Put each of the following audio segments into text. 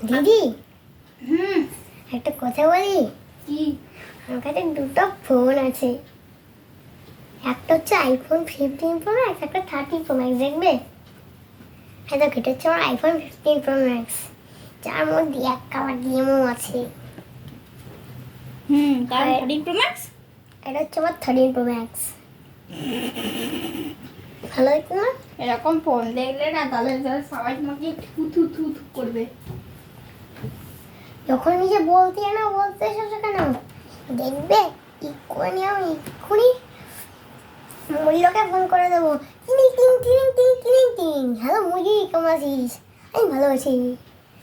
দিদি? হুম। একটা কথা বলি? কি? আমার কাছে দুটো ফোন আছে। একটা হচ্ছে আইফোন ফিফটিন প্রো ম্যাক্স একটা থার্টি প্রো ম্যাক্স দেখবে? হ্যাঁ তো এটা হচ্ছে আমার আইফোন ফিফটিন প্রো ম্যাক্স যার মধ্যে এক কাবার গেমও আছে। হুম আর- থার্টিন প্রো ম্যাক্স এটা হচ্ছে আমার থার্টিন প্রো ম্যাক্স ভালো হয়েছে না এরকম ফোন দেখলে না তাহলে সবাই তোমাকে থু থু থু করবে। যখন নিজে বলতে না বলতে এসেছ কেন? দেখবে এক্ষুনি আমি এক্ষুনি মূল্যকে ফোন করে দেবো। টিং টিং টিং টিং টিং টিং হ্যালো মুরগি, কেমন আছিস? আমি ভালো আছি।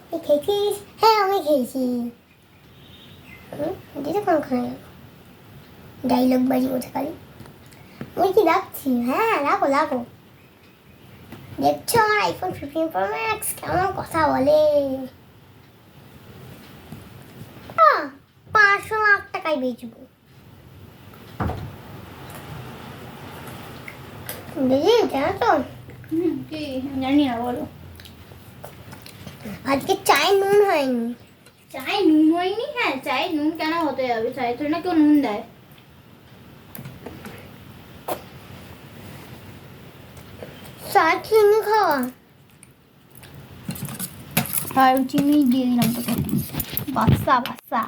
তুই খেয়েছিস? হ্যাঁ আমি খেয়েছি। দিদি করে গেল ডাইলগ বাজি কোথা খালি মুরগি রাখছি হ্যাঁ রাখো রাখো দেখছ আমার আইফোন ফিফটিন প্রো ম্যাক্স কেমন কথা বলে? টাকায় বেচবো। বুঝলি জানো তো হুম কি আমি জানি না বলো। আজকে চায়ে নুন হয়নি। চায় নুন হয়নি? হ্যাঁ চায় নুন কেন হতে যাবে? চায় তো না কেউ নুন দেয়। চা চিনি খাওয়া। হ্যাঁ আমি চিনি দিয়ে দিলাম তোকে। বাচ্চা বাচ্চা।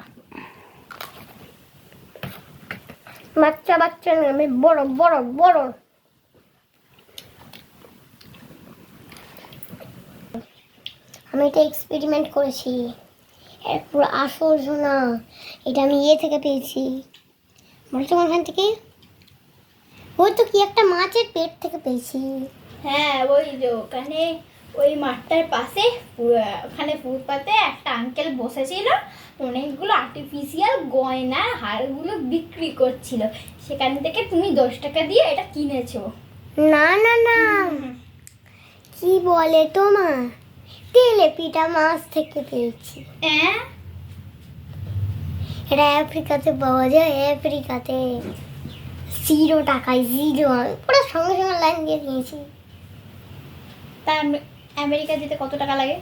বাচ্চা বাচ্চা না, আমি বড় বড় বড়। আমি এটা এক্সপেরিমেন্ট করেছি। এর পুরো আসল সোনা এটা আমি ইয়ে থেকে পেয়েছি। বলছো ওখান থেকে? ওই তো কি একটা মাছের পেট থেকে পেয়েছি। হ্যাঁ ওই যে ওখানে ওই মাঠটার পাশে ওখানে ফুটপাতে একটা আঙ্কেল বসেছিল অনেকগুলো আর্টিফিশিয়াল গয়না হারগুলো বিক্রি করছিল। সেখান থেকে তুমি দশ টাকা দিয়ে এটা কিনেছো। না না না। কি বলে তোমার? তেলে পিঠা মাছ থেকে পেয়েছি। হ্যাঁ এটা আফ্রিকাতে পাওয়া যায় আফ্রিকাতে জিরো টাকায় জিরো পুরো সঙ্গে সঙ্গে লাইন দিয়ে দিয়েছি। তা আম- আমেরিকা যেতে কত টাকা লাগে?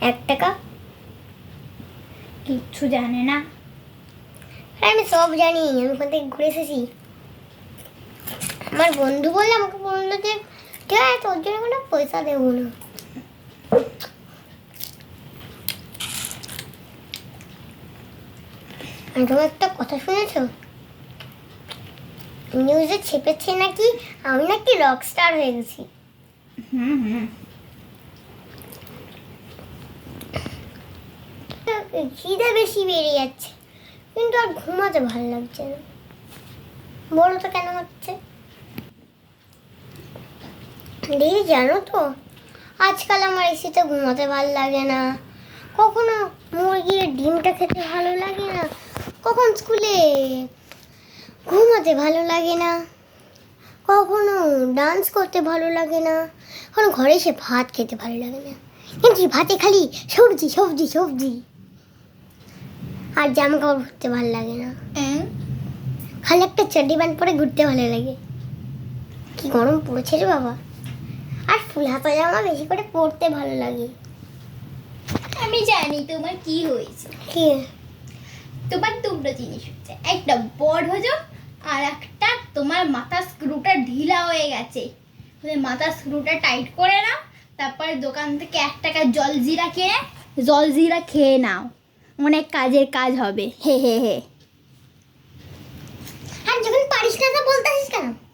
এক টাকা? কিচ্ছু জানে না। আরে আমি সব জানি আমি ওখান থেকে ঘুরে এসেছি। আমার বন্ধু বললে আমাকে বলল যে ঠিক আছে তোর জন্য কোনো পয়সা দেবো না। তোমার একটা কথা শুনেছো? নিউজে ছেপেছে নাকি? আমি নাকি রকস্টার হয়ে গেছি। হুম হুম। খিদে বেশি বেড়ে যাচ্ছে। কিন্তু আর ঘুমাতে ভালো লাগছে না। বলো তো কেন হচ্ছে? দিদি জানো তো, আজকাল আমার এসিতে ঘুমাতে ভালো লাগে না। কখনো মুরগির ডিমটা খেতে ভালো লাগে না, কখন স্কুলে ঘুমাতে ভালো লাগে না, কখনো ডান্স করতে ভালো লাগে না, কখনো ঘরে এসে ভাত খেতে ভালো লাগে না। কিন্তু ভাতে খালি সবজি সবজি সবজি। আর জামা কাপড় পরতে ভালো লাগে না। হ্যাঁ? খালি একটা চড্ডি প্যান্ট পরে ঘুরতে ভালো লাগে। কি গরম পড়েছে রে বাবা। আর ফুল হাতা জামা বেশি করে পরতে ভালো লাগে। আমি জানি তোমার কি হয়েছে। কি? তোমার দুটো জিনিস হচ্ছে একটা বড় হজম আর একটা তোমার মাথার স্ক্রুটা ঢিলা হয়ে গেছে। মাথার স্ক্রুটা টাইট করে নাও তারপর দোকান থেকে এক টাকা জলজিরা কিনে জলজিরা খেয়ে নাও। অনেক কাজের কাজ হবে। হে হে হে। আর যখন পারিস না বলতে কেন?